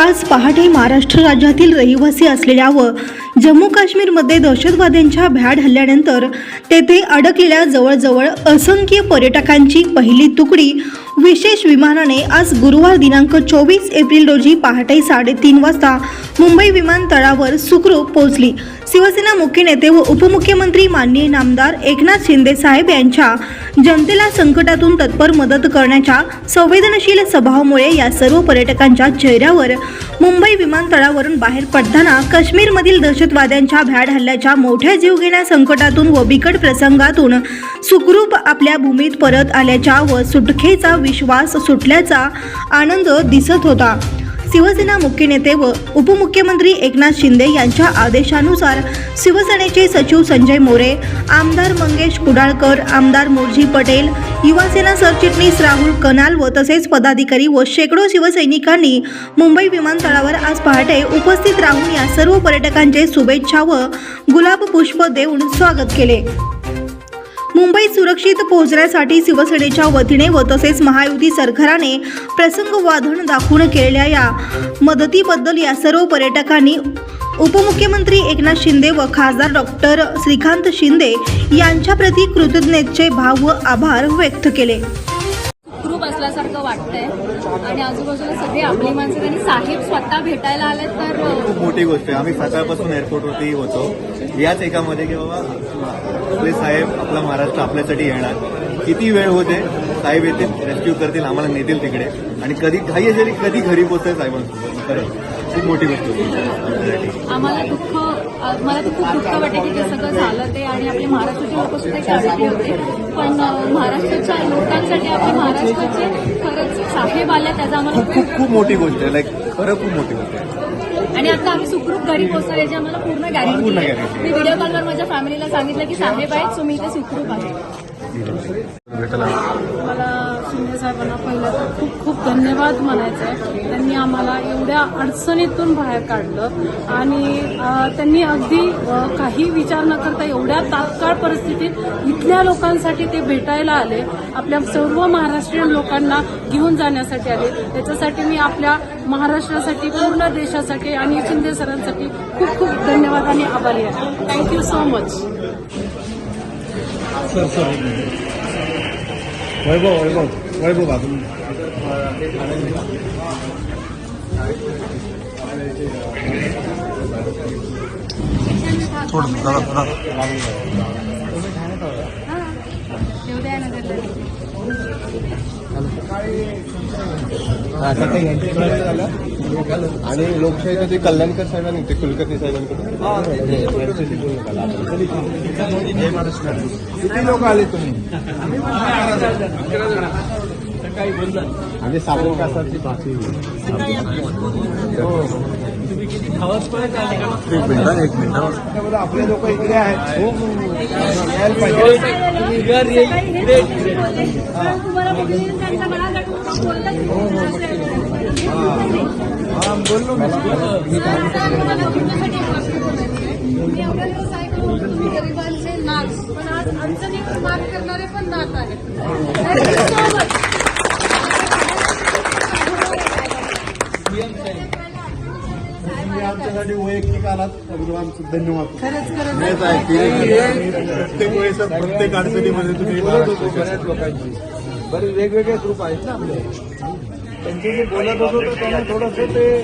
आज पहाटे महाराष्ट्र राज्यातील रहिवासी असलेल्या व जम्मू काश्मीरमध्ये दहशतवाद्यांच्या भ्याड हल्ल्यानंतर तेथे अडकलेल्या जवळजवळ असंख्य पर्यटकांची पहिली तुकडी विशेष विमानाने आज गुरुवार दिनांक चोवीस एप्रिल रोजी पहाटे साडेतीन वाजता मुंबई विमानतळावर सुखरूप पोहोचली. शिवसेना मुख्य नेते व उपमुख्यमंत्री माननीय नामदार एकनाथ शिंदे साहेब यांच्या जनतेला संकटातून तत्पर मदत करण्याच्या संवेदनशील स्वभावामुळे या सर्व पर्यटकांच्या चेहऱ्यावर मुंबई विमानतळावरून बाहेर पडताना काश्मीरमधील दहशतवाद्यांच्या भ्याड हल्ल्याच्या मोठ्या जीवघेण्या संकटातून व बिकट प्रसंगातून सुखरूप आपल्या भूमीत परत आल्याच्या व सुटकेचा विश्वास सुटल्याचा आनंद दिसत होता. शिवसेना मुख्य नेते व उपमुख्यमंत्री एकनाथ शिंदे यांच्या आदेशानुसार शिवसेनेचे सचिव संजय मोरे आमदार मंगेश कुडाळकर आमदार मोर्जी पटेल युवासेना सरचिटणीस राहुल कनाल व तसेच पदाधिकारी व शेकडो शिवसैनिकांनी मुंबई विमानतळावर आज पहाटे उपस्थित राहून या सर्व पर्यटकांचे शुभेच्छा व गुलाब पुष्प देऊन स्वागत केले. मुंबईत सुरक्षित पोहोचण्यासाठी शिवसेनेच्या वतीने व तसेच महायुती सरकाराने प्रसंगवाधन दाखवून केलेल्या या मदतीबद्दल या सर्व पर्यटकांनी उपमुख्यमंत्री एकनाथ शिंदे व खासदार डॉक्टर श्रीकांत शिंदे यांच्या प्रती कृतज्ञतेचे भाव व आभार व्यक्त केले. असल्यासारखं वाटतंय. आणि आजूबाजूला सगळी आपली माणसं त्यांनी साहेब स्वतः भेटायला आले तर खूप मोठी गोष्ट आहे. आम्ही सकाळपासून एअरपोर्टवरती होतो. याच एकामध्ये की बाबा आपले साहेब आपला महाराष्ट्र आपल्यासाठी येणार. किती वेळ होते? साहेब येतील रेस्क्यू करतील आम्हाला नेतील तिकडे. आणि कधी घाई असेल कधी घरी पोहोचते साहेबांसोबत? खरं. खूप मोठी गोष्ट होती. आम्हाला दुःख मला तर खूप दुःख वाटते की ते सगळं झालं ते आणि आपले महाराष्ट्राचे लोक सुद्धा त्यासाठी होते. पण महाराष्ट्राच्या लोकांसाठी आपले महाराष्ट्राचे खरंच साहेब आले त्याचा आम्हाला खूप खूप खूप खूप मोठी गोष्ट आहे. लाईक खरं खूप मोठी गोष्ट आहे. आणि आता आम्ही सुखरूप घरी पोहोचणार याची आम्हाला पूर्ण गॅरंटी आहे. मी व्हिडिओ कॉलवर माझ्या फॅमिलीला सांगितलं की साहेब आहेत सो मी इथे सुखरूप आहे. साहेबांना पहिलं तर खूप खूप धन्यवाद म्हणायचं आहे. त्यांनी आम्हाला एवढ्या अडचणीतून बाहेर काढलं आणि त्यांनी अगदी काही विचार न करता एवढ्या तात्काळ परिस्थितीत इथल्या लोकांसाठी ते भेटायला आले. आपल्या सर्व महाराष्ट्रीयन लोकांना घेऊन जाण्यासाठी आले. त्याच्यासाठी मी आपल्या महाराष्ट्रासाठी पूर्ण देशासाठी आणि शिंदे सरांसाठी खूप खूप धन्यवाद आणि आभारी आहे. Thank you so much Vaibhav Vaibhav. Vaibhav बाजून थोडं थोडा आणि लोकशाहीचं ते कल्याणकर साहेबांनी ते कुलकर्णी साहेबांकडे किती लोक आले तुम्ही? आणि साबण कासाची भाषी एक मिनिट एक मिनिट आपले लोक इकडे आहेत. हा बोललो. मी. गरिबांचे नाच पण आज अडचणीत मात करणारे पण नात आहेत. तुम्ही आमच्यासाठी वैयक्तिक आलात त्याबद्दल आमचं धन्यवाद. खरंच खरंच. प्रत्येक वेळेस प्रत्येक अडचणीमध्ये तुम्ही बोलत होतो बऱ्याच लोकांची. बरेच वेगवेगळे ग्रुप आहेत ना आपले. त्यांचे जे बोलत होतो तर त्यांना थोडंसं ते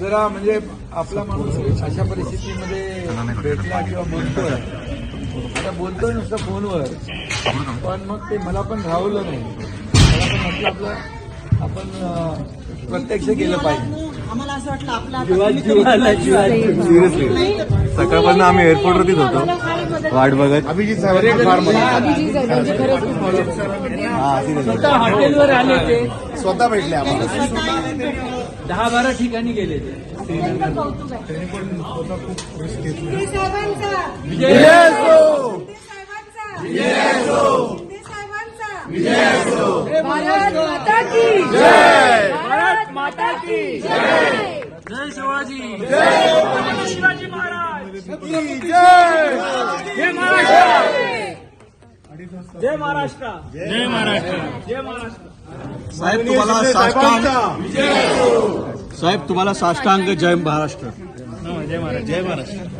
जरा म्हणजे आपला माणूस अशा परिस्थितीमध्ये भेटला किंवा बोलतोय आता बोलतोय नुसतं फोनवर. पण मग ते मला पण राहवलं नाही. मला पण म्हटलं आपलं आपण प्रत्यक्ष गेलं पाहिजे. आम्हाला असं वाटलं आपला सिरियसली. सकाळपासून आम्ही एअरपोर्टवरतीच होतो. वाट बघत. अभिजित साहेबांनी फार मदत हा सिरियसली. स्वतः हॉटेलवर आले ते. स्वतः भेटले आम्हाला. दहा बारा ठिकाणी गेले ते. भारत माता की जय। शिवाजी। जय। शिवाजी महाराज। जय। महाराष्ट्र। जय महाराष्ट्र। जय महाराष्ट्र। जय महाराष्ट्र। साहेब तुम्हाला साष्टांग साहेब तुम्हाला साष्टांग जय महाराष्ट्र. जय महाराष्ट्र.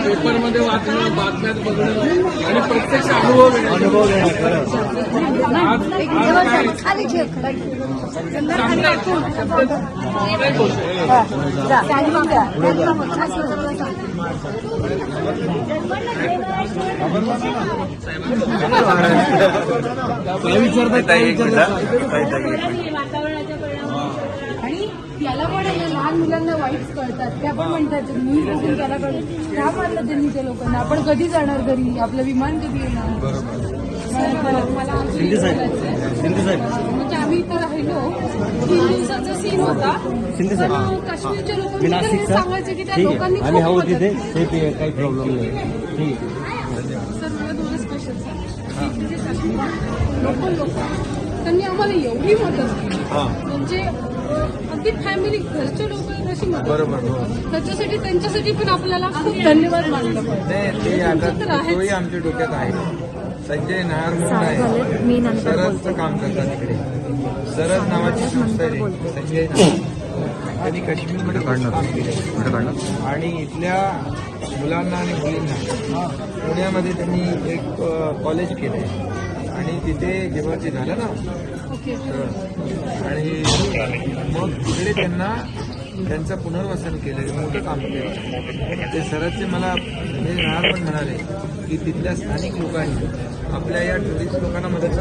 पेपरमध्ये वाचणं बातम्यात बघणं आणि प्रत्यक्ष अनुभव अनुभव घेणं आणि याला पण आहे ना लहान मुलांना वाईट कळतात. त्या पण म्हणतात न्यूज बघून त्याला कळत का मारलं त्यांनी त्या लोकांना. आपण कधी जाणार घरी? आपलं विमान कधी येणार? मला अजून. म्हणजे आम्ही इथं राहिलो. तीन दिवसाचा सीन होता. पण काश्मीरच्या लोकांनी सांगायचे की त्या लोकांनी खूप मदत काही प्रॉब्लेम नाही. ठीक सर मला दोनच क्वेश्चन म्हणजे लोकल लोक. त्यांनी आम्हाला एवढी मदत केली. म्हणजे अगदी फॅमिली घरच्या लोकांना अशी मदत बरोबर त्याच्यासाठी त्यांच्यासाठी पण आपल्याला खूप धन्यवाद मानलं पाहिजे. नाही ते आता तुमचं तर आहेच. तोही आमच्या डोक्यात आहे. संजय नायर म्हणून आहे. सरसचं काम करतात तिकडे. सरस नावाची संस्था आहे. संजय नायर त्यांनी काश्मीरमध्ये काम केलं. आणि इथल्या मुलांना आणि मुलींना पुण्यामध्ये त्यांनी एक अ, कॉलेज केलंय. आणि तिथे जेव्हा ते झालं ना आणि मग तिकडे त्यांना त्यांचं पुनर्वसन केलं मोठं काम केलं. ते सरसचे मला म्हणजे हे नायर पण म्हणाले की तिथल्या स्थानिक लोकांनी आपल्या या टुरिस्ट लोकांना मदत